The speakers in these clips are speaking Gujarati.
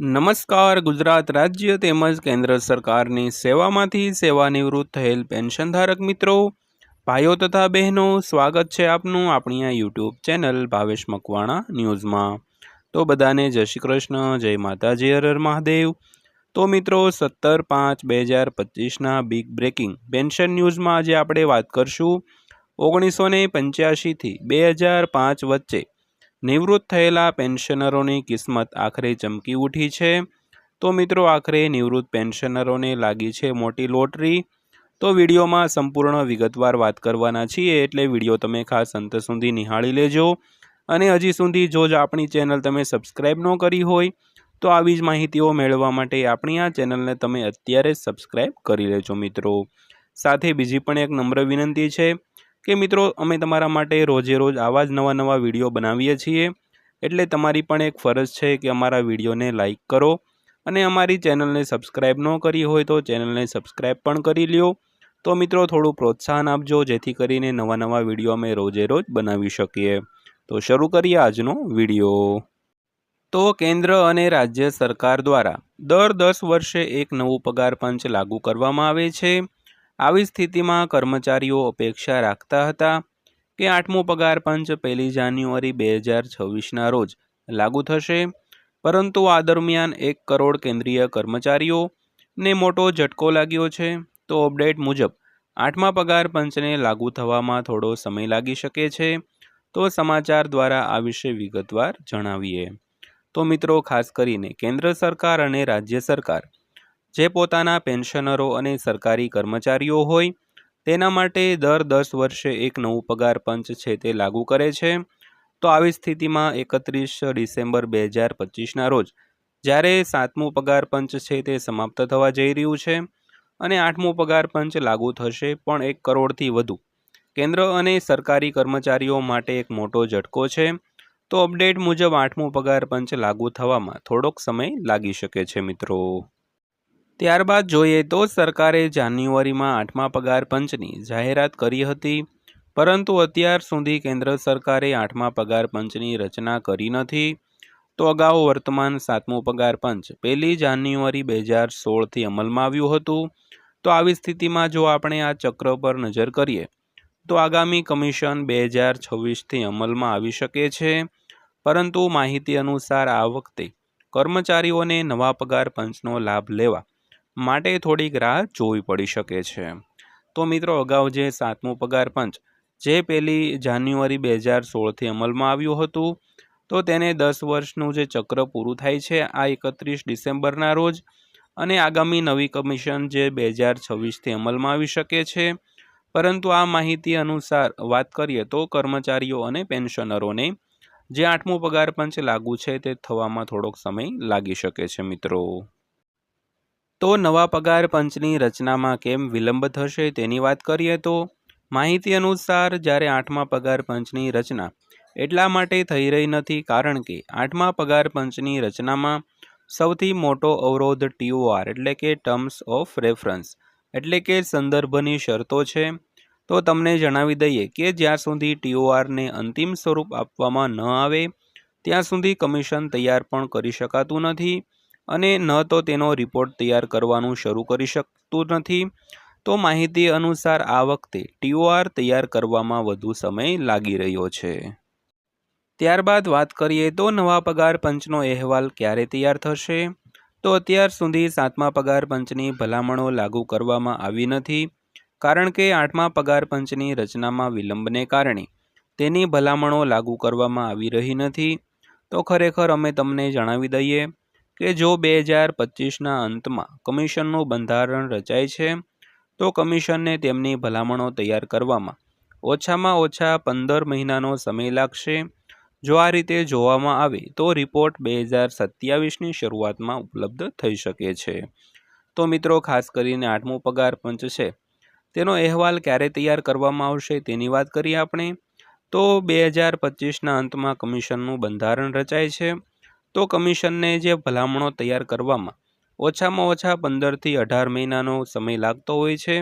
નમસ્કાર, ગુજરાત રાજ્ય તેમજ કેન્દ્ર સરકારની સેવામાંથી સેવાનિવૃત્ત થયેલ પેન્શનધારક મિત્રો. ભાઈઓ તથા બહેનો, સ્વાગત છે આપનું આપણી આ યુટ્યુબ ચેનલ ભાવેશ મકવાણા ન્યૂઝમાં. તો બધાને જય શ્રી કૃષ્ણ, જય માતાજી, હર મહાદેવ. તો મિત્રો, સત્તર પાંચ બે હજાર પચીસના બિગ બ્રેકિંગ પેન્શન ન્યૂઝમાં આજે આપણે વાત કરશું. ઓગણીસો ને પંચ્યાસીથી બે હજાર પાંચ વચ્ચે નિવૃત્ત થયેલા પેન્શનરોની કિસ્મત આખરે ચમકી ઉઠી છે. તો મિત્રો, આખરે નિવૃત્ત પેન્શનરોને લાગી છે મોટી લોટરી. તો વિડીયોમાં સંપૂર્ણ વિગતવાર વાત કરવાના છીએ, એટલે વીડિયો તમે ખાસ અંત સુધી નિહાળી લેજો. અને હજી સુધી જો જ આપણી ચેનલ તમે સબસ્ક્રાઈબ ન કરી હોય, તો આવી જ માહિતીઓ મેળવવા માટે આપણી આ ચેનલને તમે અત્યારે જ સબસ્ક્રાઈબ કરી લેજો મિત્રો. સાથે બીજી પણ એક નમ્ર વિનંતી છે કે મિત્રો, અમે તમારા માટે રોજે રોજ આવા જ નવા નવા વીડિયો બનાવીએ છીએ. એટલે તમારી પણ એક ફરજ છે કે અમારા વિડીયોને લાઇક કરો અને અમારી ચેનલને સબસ્ક્રાઈબ ન કરી હોય તો ચેનલને સબસ્ક્રાઈબ પણ કરી લ્યો. તો મિત્રો, થોડું પ્રોત્સાહન આપજો, જેથી કરીને નવા નવા વીડિયો અમે રોજે રોજ બનાવી શકીએ. તો શરૂ કરીએ આજનો વીડિયો. તો કેન્દ્ર અને રાજ્ય સરકાર દ્વારા દર દસ વર્ષે એક નવું પગાર પંચ લાગુ કરવામાં આવે છે. આવી સ્થિતિમાં કર્મચારીઓ અપેક્ષા રાખતા હતા કે આઠમો પગાર પંચ પહેલી જાન્યુઆરી બે હજાર છવ્વીસના રોજ લાગુ થશે. પરંતુ આ દરમિયાન એક કરોડ કેન્દ્રીય કર્મચારીઓને મોટો ઝટકો લાગ્યો છે. તો અપડેટ મુજબ, આઠમા પગાર પંચને લાગુ થવામાં થોડો સમય લાગી શકે છે. તો સમાચાર દ્વારા આ વિશે વિગતવાર જણાવીએ. તો મિત્રો, ખાસ કરીને કેન્દ્ર સરકાર અને રાજ્ય સરકાર જે પોતાના પેન્શનરો અને સરકારી કર્મચારીઓ હોય, તેના માટે દર દસ વર્ષે એક નવું પગાર પંચ છે તે લાગુ કરે છે. તો આવી સ્થિતિમાં એકત્રીસ ડિસેમ્બર બે હજાર પચીસના રોજ, જ્યારે સાતમું પગાર પંચ છે તે સમાપ્ત થવા જઈ રહ્યું છે અને આઠમું પગાર પંચ લાગુ થશે પણ એક કરોડથી વધુ. કેન્દ્ર અને સરકારી કર્મચારીઓ માટે એક મોટો ઝટકો છે. તો અપડેટ મુજબ આઠમું પગાર પંચ લાગુ થવામાં થોડોક સમય લાગી શકે છે મિત્રો. ત્યારબાદ જોઈએ તો સરકારે જાન્યુઆરીમાં આઠમા પગાર પંચની જાહેરાત કરી હતી, પરંતુ અત્યાર સુધી કેન્દ્ર સરકારે આઠમા પગાર પંચની રચના કરી નથી. તો અગાઉ વર્તમાન સાતમું પગાર પંચ પહેલી જાન્યુઆરી બે હજાર સોળથી અમલમાં આવ્યું હતું. તો આવી સ્થિતિમાં જો આપણે આ ચક્ર પર નજર કરીએ, તો આગામી કમિશન બે હજાર છવ્વીસથી અમલમાં આવી શકે છે. પરંતુ માહિતી અનુસાર આ વખતે કર્મચારીઓને નવા પગાર પંચનો લાભ લેવા માટે થોડીક રાહ જોવી પડી શકે છે. તો મિત્રો, અગાઉ જે સાતમું પગાર પંચ, જે પહેલી જાન્યુઆરી બે હજાર સોળથી અમલમાં આવ્યું હતું, તો તેને દસ વર્ષનું જે ચક્ર પૂરું થાય છે, આ એકત્રીસ ડિસેમ્બરના રોજ અને આગામી નવી કમિશન જે બે હજાર છવ્વીસથી અમલમાં આવી શકે છે. પરંતુ આ માહિતી અનુસાર વાત કરીએ તો કર્મચારીઓ અને પેન્શનરોને જે આઠમું પગાર પંચ લાગુ છે તે થવામાં થોડોક સમય લાગી શકે છે મિત્રો. તો નવા પગાર પંચની રચનામાં કેમ વિલંબ થશે તેની વાત કરીએ તો માહિતી અનુસાર જ્યારે આઠમા પગાર પંચની રચના એટલા માટે થઈ રહી નથી કારણ કે આઠમા પગાર પંચની રચનામાં સૌથી મોટો અવરોધ ટીઓઆર એટલે કે ટર્મ્સ ઓફ રેફરન્સ એટલે કે સંદર્ભની શરતો છે. તો તમને જણાવી દઈએ કે જ્યાં સુધી ટીઓઆરને અંતિમ સ્વરૂપ આપવામાં ન આવે, ત્યાં સુધી કમિશન તૈયાર પણ કરી શકાતું નથી. અને ન તો તેનો રિપોર્ટ તૈયાર કરવાનું શરૂ કરી શકતું નથી. તો માહિતી અનુસાર આ વખતે ટીઓઆર તૈયાર કરવામાં વધુ સમય લાગી રહ્યો છે. ત્યારબાદ વાત કરીએ તો નવા પગાર પંચનો અહેવાલ ક્યારે તૈયાર થશે? તો અત્યાર સુધી સાતમા પગાર પંચની ભલામણો લાગુ કરવામાં આવી નથી, કારણ કે આઠમા પગાર પંચની રચનામાં વિલંબને કારણે તેની ભલામણો લાગુ કરવામાં આવી રહી નથી. તો ખરેખર અમે તમને જણાવી દઈએ કે જો બે હજાર પચીસના અંતમાં કમિશનનું બંધારણ રચાય છે, તો કમિશનને તેમની ભલામણો તૈયાર કરવામાં ઓછામાં ઓછા પંદર મહિનાનો સમય લાગશે. જો આ રીતે જોવામાં આવે, તો રિપોર્ટ બે હજાર સત્યાવીસની શરૂઆતમાં ઉપલબ્ધ થઈ શકે છે. તો મિત્રો, ખાસ કરીને આઠમું પગાર પંચ છે, તેનો અહેવાલ ક્યારે તૈયાર કરવામાં આવશે તેની વાત કરીએ આપણે. તો બે હજાર પચીસના અંતમાં કમિશનનું બંધારણ રચાય છે તો કમિશનને જે ભલામણો તૈયાર કરવામાં ઓછામાં ઓછા પંદરથી અઢાર મહિનાનો સમય લાગતો હોય છે,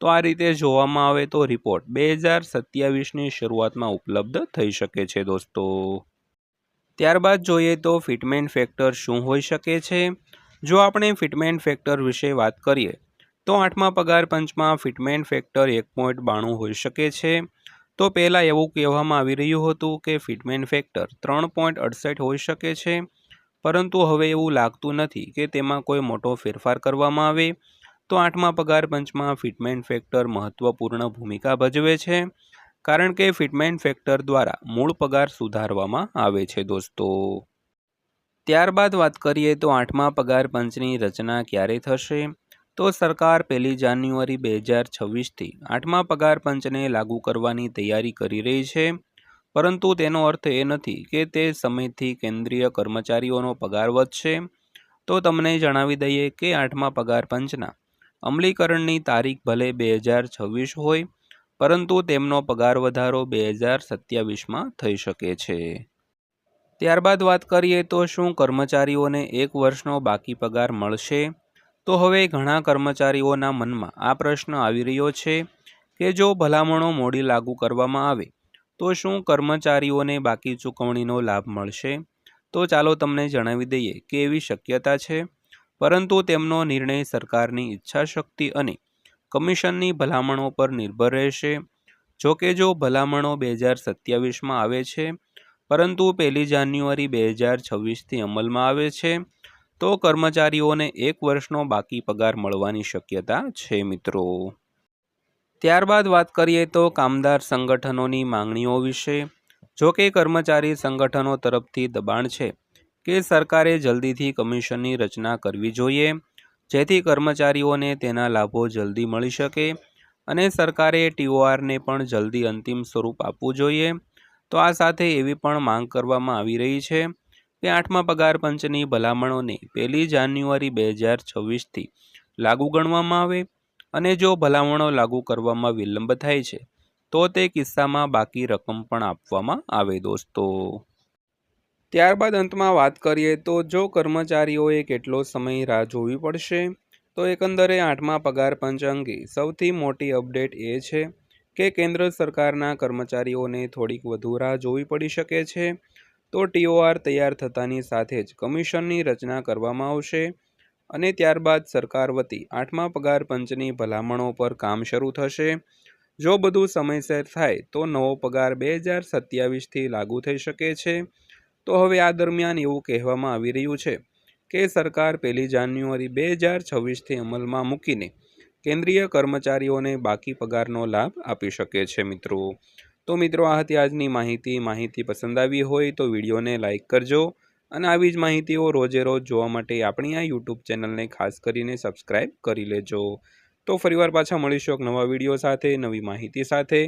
તો આ રીતે જોવામાં આવે તો રિપોર્ટ બે હજાર સત્યાવીસની શરૂઆતમાં ઉપલબ્ધ થઈ શકે છે દોસ્તો. ત્યારબાદ જોઈએ તો ફિટમેન્ટ ફેક્ટર શું હોઈ શકે છે? જો આપણે ફિટમેન્ટ ફેક્ટર વિશે વાત કરીએ, તો આઠમા પગાર પંચમાં ફિટમેન્ટ ફેક્ટર એક પોઈન્ટ બાણું હોઈ શકે છે. તો પહેલાં એવું કહેવામાં આવી રહ્યું હતું કે ફિટમેન ફેક્ટર ત્રણ પોઈન્ટ અડસઠ હોઈ શકે છે, પરંતુ હવે એવું લાગતું નથી કે તેમાં કોઈ મોટો ફેરફાર કરવામાં આવે. તો આઠમા પગાર પંચમાં ફિટમેન ફેક્ટર મહત્વપૂર્ણ ભૂમિકા ભજવે છે, કારણ કે ફિટમેન ફેક્ટર દ્વારા મૂળ પગાર સુધારવામાં આવે છે દોસ્તો. ત્યારબાદ વાત કરીએ તો આઠમા પગાર પંચની રચના ક્યારે થશે? તો સરકાર પહેલી જાન્યુઆરી બે હજાર છવ્વીસથી આઠમા પગાર પંચને લાગુ કરવાની તૈયારી કરી રહી છે. પરંતુ તેનો અર્થ એ નથી કે તે સમયથી કેન્દ્રીય કર્મચારીઓનો પગાર વધશે. તો તમને જણાવી દઈએ કે આઠમા પગાર પંચના અમલીકરણની તારીખ ભલે બે હજાર છવ્વીસ હોય, પરંતુ તેમનો પગાર વધારો બે હજાર સત્યાવીસમાં થઈ શકે છે. ત્યારબાદ વાત કરીએ તો શું કર્મચારીઓને એક વર્ષનો બાકી પગાર મળશે? તો હવે ઘણા કર્મચારીઓના મનમાં આ પ્રશ્ન આવી રહ્યો છે કે જો ભલામણો મોડી લાગુ કરવામાં આવે, તો શું કર્મચારીઓને બાકી ચૂકવણીનો લાભ મળશે? તો ચાલો તમને જણાવી દઈએ કે એવી શક્યતા છે. પરંતુ તેમનો નિર્ણય સરકારની ઈચ્છાશક્તિ અને કમિશનની ભલામણો પર નિર્ભર રહેશે. જો કે જો ભલામણો બે હજાર સત્યાવીસમાં આવે છે, પરંતુ પહેલી જાન્યુઆરી બે હજાર છવ્વીસથી અમલમાં આવે છે તો કર્મચારીઓને એક વર્ષનો બાકી પગાર મળવાની શક્યતા છે, મિત્રો. ત્યારબાદ વાત કરીએ તો કામદાર સંગઠનોની માંગણીઓ વિશે. જો કે કર્મચારી સંગઠનો તરફથી દબાણ છે કે સરકારે જલ્દીથી કમિશનની રચના કરવી જોઈએ, જેથી કર્મચારીઓને તેના લાભો જલ્દી મળી શકે અને સરકારે ટીઓઆરને પણ જલ્દી અંતિમ સ્વરૂપ આપવું જોઈએ. તો આ સાથે એવી પણ માંગ કરવામાં આવી રહી છે કે આઠમા પગાર પંચની ભલામણોને પહેલી જાન્યુઆરી બે હજાર છવ્વીસથી લાગુ ગણવામાં આવે અને જો ભલામણો લાગુ કરવામાં વિલંબ થાય છે, તો તે કિસ્સામાં બાકી રકમ પણ આપવામાં આવે દોસ્તો. ત્યારબાદ અંતમાં વાત કરીએ તો જો કર્મચારીઓએ કેટલો સમય રાહ જોવી પડશે, તો એકંદરે આઠમા પગાર પંચ અંગે સૌથી મોટી અપડેટ એ છે કે કેન્દ્ર સરકારના કર્મચારીઓને થોડીક વધુ રાહ જોવી પડી શકે છે તો ટીઓઆર તૈયાર થતાની સાથે જ કમિશનની રચના કરવામાં આવશે અને ત્યારબાદ સરકાર વતી આઠમા પગાર પંચની ભલામણો પર કામ શરૂ થશે. જો બધું સમયસર થાય તો નવો પગાર બે હજાર સત્યાવીસથી લાગુ થઈ શકે છે. તો હવે આ દરમિયાન એવું કહેવામાં આવી રહ્યું છે કે સરકાર પહેલી જાન્યુઆરી બે હજાર છવ્વીસથી અમલમાં મૂકીને કેન્દ્રીય કર્મચારીઓને બાકી પગારનો લાભ આપી શકે છે મિત્રો. તો મિત્રો, આ હતી આજની માહિતી. માહિતી પસંદ આવી હોય તો વિડીયોને લાઇક કરજો અને આવી જ માહિતીઓ રોજે રોજ જોવા માટે આપણી આ યુટ્યુબ ચેનલને ખાસ કરીને સબસ્ક્રાઈબ કરી લેજો. તો ફરીવાર પાછા મળીશું એક નવા વીડિયો સાથે, નવી માહિતી સાથે.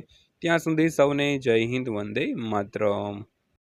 ત્યાં સુધી સૌને જય હિન્દ, વંદે માતરમ.